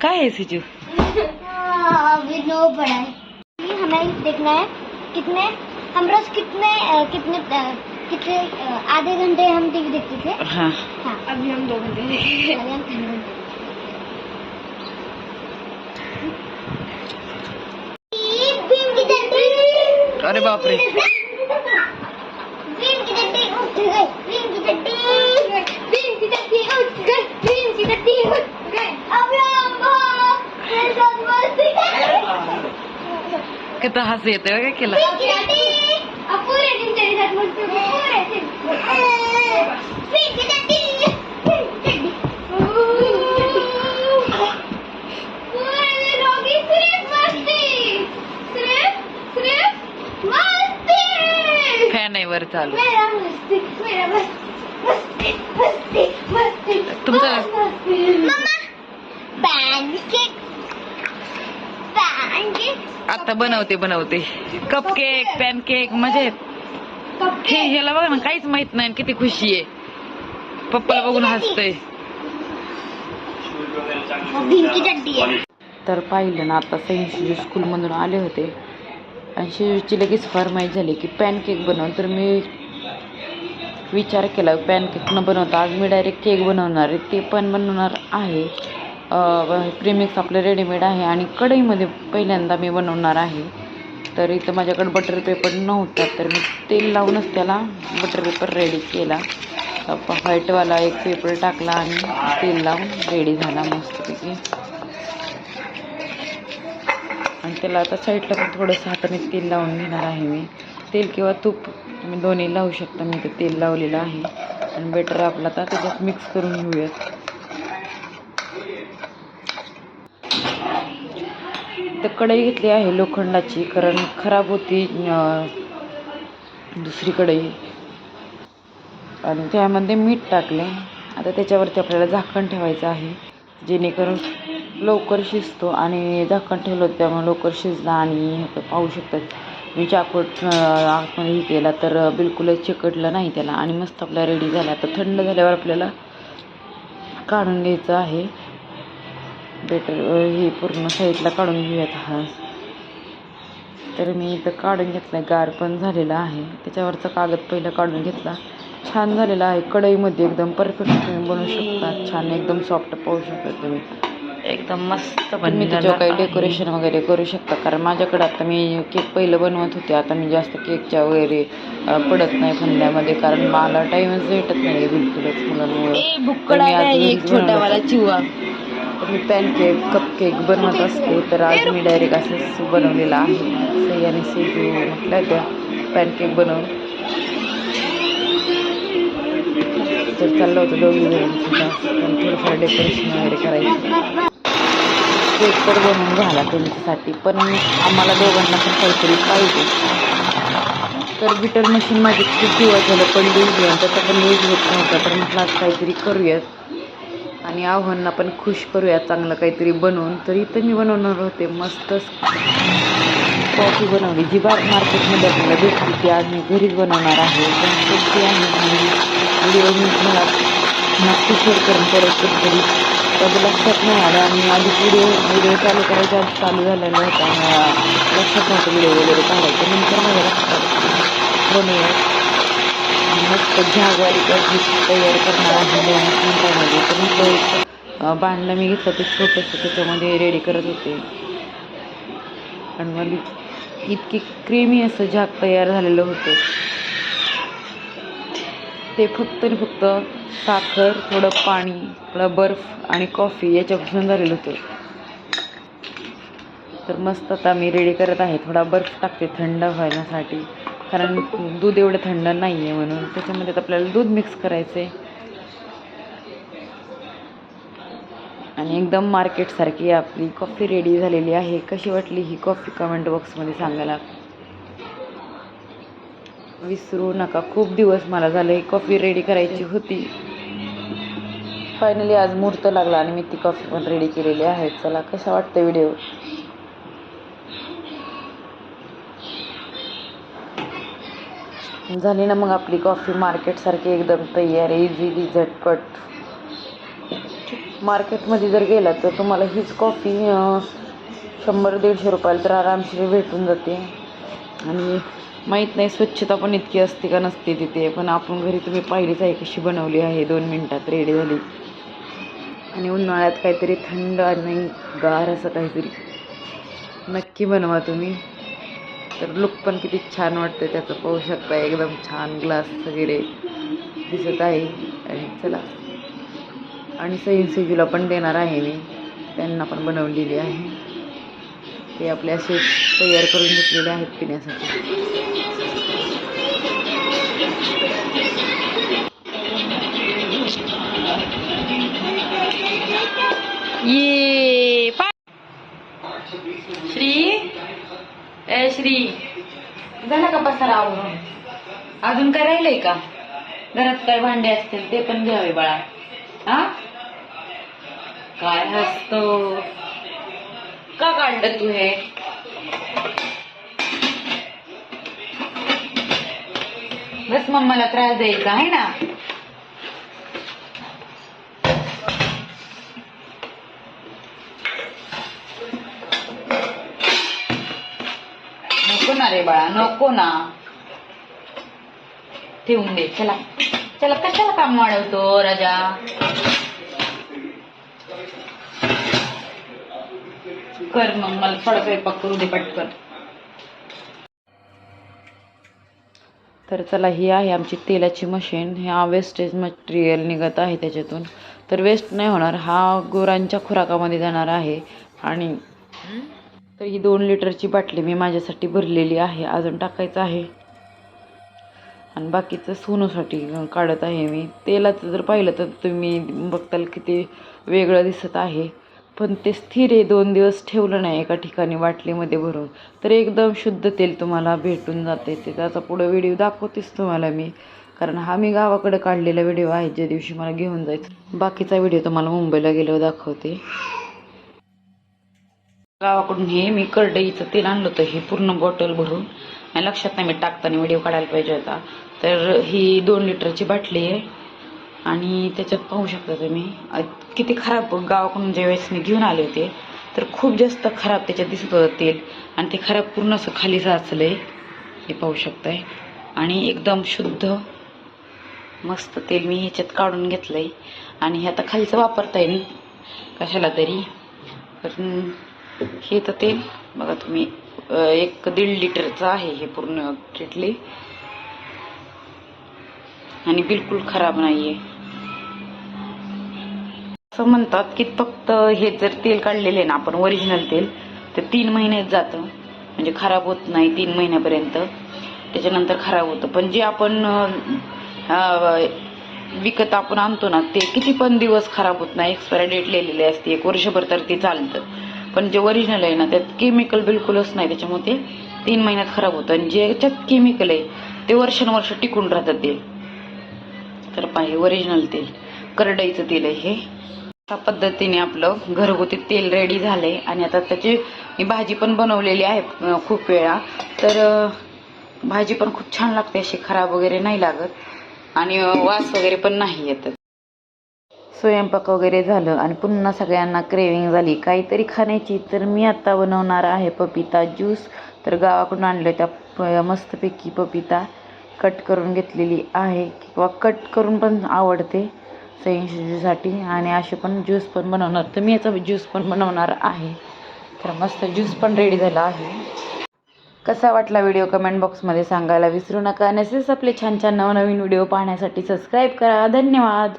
काय आहे सिजू? हाँ, अभी नो पढ़ा है। हमें देखना है। कितने? हम रोज कितने कितने कितने आधे घंटे हम टीवी देखते थे? हा। हाँ। अभी हम दो घंटे अभी हम तीन घंटे। मस्ती करें किती हसू येते काय केलं? आता बनवते बनवते. कपकेक पॅनकेक मजेत हे कपकेक ह्याला बघा ना काहीच माहीत नाही आणि किती खुशी आहे. पप्पाला बघून हसतय. तर पाहिलं ना आता सई शिजू स्कूलमधून आले होते आणि शिजूची लगेच फरमाईश झाली की पॅनकेक बनव. तर मी विचार केला पॅनकेक न बनवता आज मी डायरेक्ट केक बनवणार आहे. ते पण बनवणार आहे. प्रीमिक्स आपलं रेडीमेड आहे आणि कढईमध्ये पहिल्यांदा मी बनवणार आहे. तर इथं माझ्याकडे बटर पेपर नव्हता तर मी तेल लावूनच त्याला बटर पेपर रेडी केला. व्हाईटवाला एक पेपर टाकला आणि तेल लावून रेडी झाला मस्तपैकी. आणि त्याला आता साईडला पण थोडंसं हाताने तेल लावून घेणार आहे मी. तेल किंवा तूप तुम्ही दोन्ही लावू शकता मी ते तेल लावलेलं आहे. आणि बेटर आपला आता त्याच्यात मिक्स करून घेऊयात. तर कढई घेतली आहे लोखंडाची कारण खराब होती दुसरी कढई. आणि त्यामध्ये मीठ टाकले. आता त्याच्यावरती आपल्याला झाकण ठेवायचं आहे जेणेकरून लवकर शिजतो आणि झाकण ठेवलं होतं त्यामुळे लवकर शिजला आणि पाहू शकतात. मी चाकूट आतमध्ये हे केला तर बिलकुलच चिकटलं नाही त्याला आणि मस्त आपला रेडी झाला. तर थंड झाल्यावर आपल्याला काढून घ्यायचं आहे. बेटर हे पूर्ण साईडला काढून घेऊयात हा. तर मी इथं काढून घेतला गार पण झालेला आहे. त्याच्यावरचा कागद पहिला काढून घेतला. छान झालेला आहे. कढईमध्ये एकदम परफेक्ट तुम्ही बनवू शकता. छान एकदम सॉफ्ट पाहू शकता तुम्ही. एकदम मस्त तुम्ही त्याच्यावर काही डेकोरेशन वगैरे करू शकता. कारण माझ्याकडे आता मी केक पहिलं बनवत होते. आता मी जास्त केकच्या वगैरे पडत नाही फंद्यामध्ये कारण मला टाईमच भेटत नाही बिलकुलच. मुलांमुळे मी तर मी पॅनकेक कपकेक बनवत असते तर आज मी डायरेक्ट असंच बनवलेलं आहे. सई आणि सेजू म्हटलं त्या पॅनकेक बनव. तर चाललं होतं दोघी जणांसुद्धा पण थोडंफार डेकोरेशन वगैरे करायचं. केक तर बनवून झाला त्यांच्यासाठी पण आम्हाला दोघांना पण काहीतरी पाहिजे. तर बिटर मशीन माझी खूप दिवस झालं पण होती आणि त्याचा पण यूज होत नव्हता तर म्हटलं आज काहीतरी करूयात. आणि आव्हानांना पण खुश करूया चांगलं काहीतरी बनवून. तर इथं मी बनवणार होते मस्तच कॉफी बनवली. जी बार मार्केटमध्ये आपल्याला भेटली ती आज मी घरीच बनवणार आहे. पण सोपी आहे व्हिडिओ मी तुम्हाला नक्की शेअर करून परत कधीतरी त्याचं लक्षात नाही आलं. आणि आधी व्हिडिओ व्हिडिओ चालू करायचा चालू झालेला होता. लक्षात नव्हतं व्हिडिओ वगैरे काढायचं. नंतर माझ्या लक्षात बनवूया. मस्त झागवारी तयार करणार आहे. दोन तर म्हटलं बांधलं मी घेतलं ते छोटंसं त्याच्यामध्ये रेडी करत होते. आणि मग इतकी क्रीमी असं झाक तयार झालेलं होतं. ते फक्त आणि फक्त साखर थोडं पाणी थोडं बर्फ आणि कॉफी याच्यापासून झालेलं होतं. तर मस्त आता मी रेडी करत आहे. थोडा बर्फ टाकते थंड होण्यासाठी. कारण दूध एवढं थंड नाही आहे म्हणून. त्याच्यामध्ये आपल्याला दूध मिक्स करायचं आहे आणि एकदम मार्केटसारखी आपली कॉफी रेडी झालेली आहे. कशी वाटली ही कॉफी कमेंट बॉक्समध्ये सांगायला? विसरू नका. खूप दिवस मला झालं ही कॉफी रेडी करायची होती. फायनली आज मुहूर्त लागला आणि मी ती कॉफी पण रेडी केलेली आहे. चला कसा वाटतं व्हिडिओ झाली ना मग आपली कॉफी मार्केटसारखी एकदम तयार इझिली झटपट. मार्केटमध्ये जर गेला तर तुम्हाला हीच कॉफी शंभर दीडशे रुपयाला तर आरामशीर भेटून जाते. आणि माहीत नाही स्वच्छता पण इतकी असते का नसते तिथे पण आपण घरी तुम्ही पाहिलीच आहे कशी बनवली आहे दोन मिनटात रेडी झाली. आणि उन्हाळ्यात काहीतरी थंड आणि गार असं काहीतरी. नक्की बनवा तुम्ही. तर लुक पण किती छान वाटतं त्याचं पाहू शकता एकदम छान ग्लास वगैरे दिसत आहे. आणि चला. आणि सईन पण देणार आहे मी. त्यांना पण बनवलेली आहे. ते आपले असे तयार करून घेतलेले आहेत पिण्यासाठी. ये श्री? ए श्री झाला का पसारा आवरून? अजून काय राहिलंय का? घरात काय भांडे असतील ते पण घ्यावे बाळा. हा? काय हसतो? का काढलं तू हे? बस मम्माला त्रास द्यायचा आहे ना? ना रे बाळा नको ना. ठेवून दे चला. चला कशाला काम वाढवतो राजा? कर मग मला थोडा स्वयंपाक करू दे पटकन. तर चला ही आहे आमची तेलाची मशीन ह्या वेस्टेज मटेरियल निघत आहे त्याच्यातून. तर वेस्ट नाही होणार हा गुरांच्या खुराकामध्ये जाणार आहे. आणि तर ही दोन लिटरची बाटली मी माझ्यासाठी भरलेली आहे. अजून टाकायचं आहे. आणि बाकीचं सोनूसाठी काढत आहे मी. तेलाचं जर पाहिलं तर तुम्ही बघताल किती वेगळं दिसत आहे. पण ते स्थिर आहे. दोन दिवस ठेवलं नाही एका ठिकाणी बाटलीमध्ये भरून. तर एकदम शुद्ध तेल तुम्हाला भेटून जाते. ते त्याचा पुढं व्हिडिओ दाखवतेच तुम्हाला मी. कारण हा मी गावाकडे काढलेला व्हिडिओ आहे. ज्या दिवशी मला घेऊन जायचं. बाकीचा व्हिडिओ तुम्हाला मुंबईला गेल्यावर दाखवते. गावाकडून हे मी करडईचं तेल आणलं होतं हे पूर्ण बॉटल भरून. आणि लक्षात नाही मी टाकताना व्हिडिओ काढायला पाहिजे होता. तर ही दोन लिटरची बाटली आहे. आणि त्याच्यात पाहू शकता तुम्ही किती खराब गावाकडून ज्यावेळेस मी घेऊन आले होते तर खूप जास्त खराब त्याच्यात दिसत होतं तेल. आणि ते खराब पूर्ण असं खाली साचलं आहे हे पाहू शकताय. आणि एकदम शुद्ध मस्त तेल मी ह्याच्यात काढून घेतलं आहे आणि हे आता खालीचं वापरता येईल कशाला तरी. पण हे तर तेल बघा तुम्ही एक दीड लिटरचं आहे हे पूर्ण किटली. आणि बिलकुल खराब नाहीये. असं म्हणतात की फक्त हे जर तेल काढलेले ना आपण ओरिजिनल तेल तर तीन महिन्यात जातं. म्हणजे खराब होत नाही तीन महिन्यापर्यंत. त्याच्यानंतर खराब होतं. पण जे आपण विकत आपण आणतो ना ते किती पण दिवस खराब होत नाही. एक्सपायरी डेट लिहिलेली असते. एक वर्षभर तर ते चालतं. पण जे ओरिजिनल आहे ना त्यात केमिकल बिलकुलच नाही त्याच्यामुळे ते तीन महिन्यात खराब होतं. आणि जे याच्यात केमिकल आहे ते वर्षानुवर्ष टिकून राहतं तेल. तर पाहिजे ओरिजिनल तेल. करडईचं तेल आहे हे. अशा पद्धतीने आपलं घरगुती तेल रेडी झालंय. आणि आता त्याची भाजी पण बनवलेली आहे खूप वेळा. तर भाजी पण खूप छान लागते अशी खराब वगैरे नाही लागत. आणि वास वगैरे पण नाही येत. स्वयंपाक वगैरे झालं आणि पुन्हा सगळ्यांना क्रेविंग झाली. काहीतरी खाण्याची तर मी आत्ता बनवणार आहे पपिता ज्यूस तर गावाकडून आणलं त्या प- मस्तपैकी पपिता कट करून घेतलेली आहे. किंवा कट करून पण आवडते सैंशीसाठी आणि असे पण ज्यूस पण बनवणार. तर मी याचा ज्यूस पण बनवणार आहे. तर मस्त ज्यूस पण रेडी झाला आहे. कसा वाटला व्हिडिओ कमेंट बॉक्समध्ये सांगायला विसरू नका. नसेच आपले छान छान नवनवीन व्हिडिओ पाहण्यासाठी सबस्क्राईब करा. धन्यवाद!